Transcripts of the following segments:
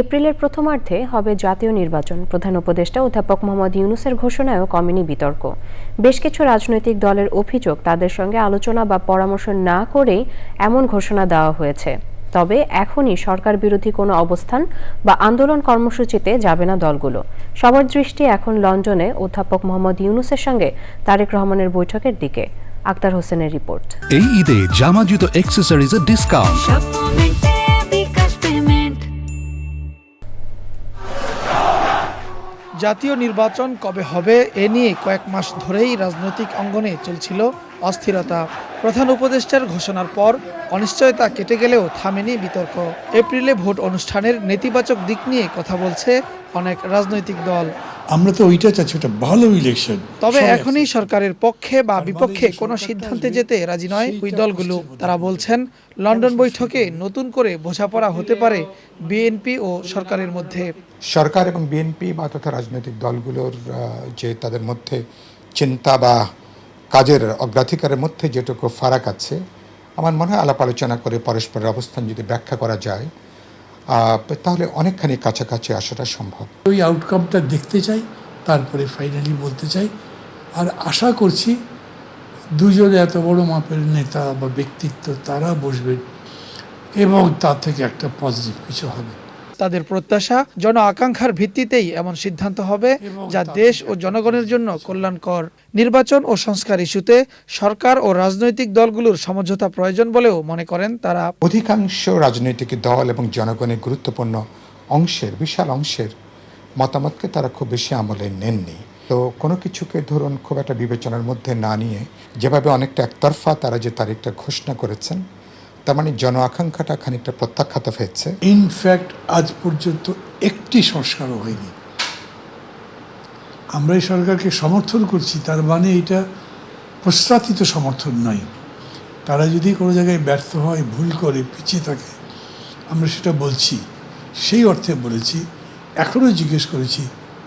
এপ্রিলের প্রথমার্ধে হবে জাতীয় নির্বাচন। প্রধান উপদেষ্টা অধ্যাপক মোহাম্মদ ইউনুসের ঘোষণায়ও কমেনি বিতর্ক। বেশ কিছু রাজনৈতিক দলের অভিযোগ তাদের সঙ্গে আলোচনা বা পরামর্শ না করেই এমন ঘোষণা দেওয়া হয়েছে। তবে এখনই সরকার বিরোধী কোনো অবস্থান বা আন্দোলন কর্মসূচিতে যাবে না দলগুলো। সবার দৃষ্টি এখন লন্ডনে অধ্যাপক মোহাম্মদ ইউনুসের সঙ্গে তারেক রহমানের বৈঠকের দিকে। আক্তার হোসেনের রিপোর্ট। এই ঈদে জামা জুতো অ্যাক্সেসরিজের ডিসকাউন্ট জাতীয় নির্বাচন কবে হবে এ নিয়ে কয়েক মাস ধরেই রাজনৈতিক অঙ্গনে চলছিল অস্থিরতা। প্রধান উপদেষ্টার ঘোষণার পর অনিশ্চয়তা কেটে গেলেও থামেনি বিতর্ক। এপ্রিলে ভোট অনুষ্ঠানের নেতিবাচক দিক নিয়ে কথা বলছে অনেক রাজনৈতিক দল। আমরা তো ওইটা চাচ্ছি ওটা ভালো ইলেকশন তবে এখনই সরকারের পক্ষে বা বিপক্ষে কোনো সিদ্ধান্তে যেতে রাজি নয় ওই দলগুলো। তারা বলছেন লন্ডন বৈঠকে নতুন করে বোঝাপড়া হতে পারে বিএনপি ও সরকারের মধ্যে। সরকার এবং বিএনপি বা তথা রাজনৈতিক দলগুলোর যে তাদের মধ্যে চিন্তা বা কাজের অগ্রাধিকারের মধ্যে যেটুকু ফারাক আছে আমার মনে হয় আলাপ আলোচনা করে পরস্পরের অবস্থান যদি ব্যাখ্যা করা যায় তাহলে অনেকখানি কাছাকাছি আসাটা সম্ভব। ওই আউটকামটা দেখতে চাই, তারপরে ফাইনালি বলতে চাই। আর আশা করছি দুজনে এত বড় মাপের নেতা বা ব্যক্তিত্ব তারা বসবেন এবং তার থেকে একটা পজিটিভ কিছু হবে। তাদের প্রত্যাশা জন আকাঙ্ক্ষার ভিত্তিতেই এমন সিদ্ধান্ত হবে যা দেশ ও জনগণের জন্য কল্যাণকর। নির্বাচন ও সংস্কার ইস্যুতে সরকার ও রাজনৈতিক দলগুলোর সমঝোতা প্রয়োজন বলেও মনে করেন তারা। অধিকাংশ রাজনৈতিক দল এবং জনগণের গুরুত্বপূর্ণ অংশের বিশাল অংশের মতামতকে তারা খুব বেশি আমলে নেননি। তো কোনো কিছুকে ধরুন খুব একটা বিবেচনার মধ্যে না নিয়ে যেভাবে অনেকটা একতরফা তারা যে তারিখটা ঘোষণা করেছেন তার মানে জন আকাঙ্ক্ষাটা খানিকটা প্রত্যাখ্যাত হয়েছে। ইনফ্যাক্ট আজ পর্যন্ত একটি সংস্কারও হয়নি। আমরা এই সরকারকে সমর্থন করছি, তার মানে এটা প্রস্তাবিত সমর্থন নয় তারা যদি কোনো জায়গায় ব্যর্থ হয়, ভুল করে, পিছিয়ে থাকে, আমরা সেটা বলছি। সেই অর্থে বলেছি, এখনও জিজ্ঞেস করেছি,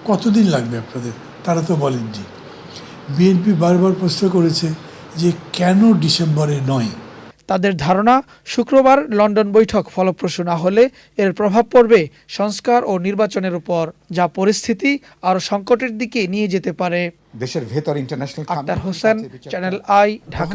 কতদিন লাগবে আপনাদের? তারা তো বলেননি। বিএনপি বারবার প্রশ্ন করেছে যে কেন ডিসেম্বরে নয়? তাদের ধারণা শুক্রবার লন্ডন বৈঠক ফলপ্রসূ না হলে এর প্রভাব পড়বে সংস্কার ও নির্বাচনের উপর যা পরিস্থিতি আরও সংকটের দিকে নিয়ে যেতে পারে। দেশের ভেতর international Akhtar Hossain channel I Dhaka.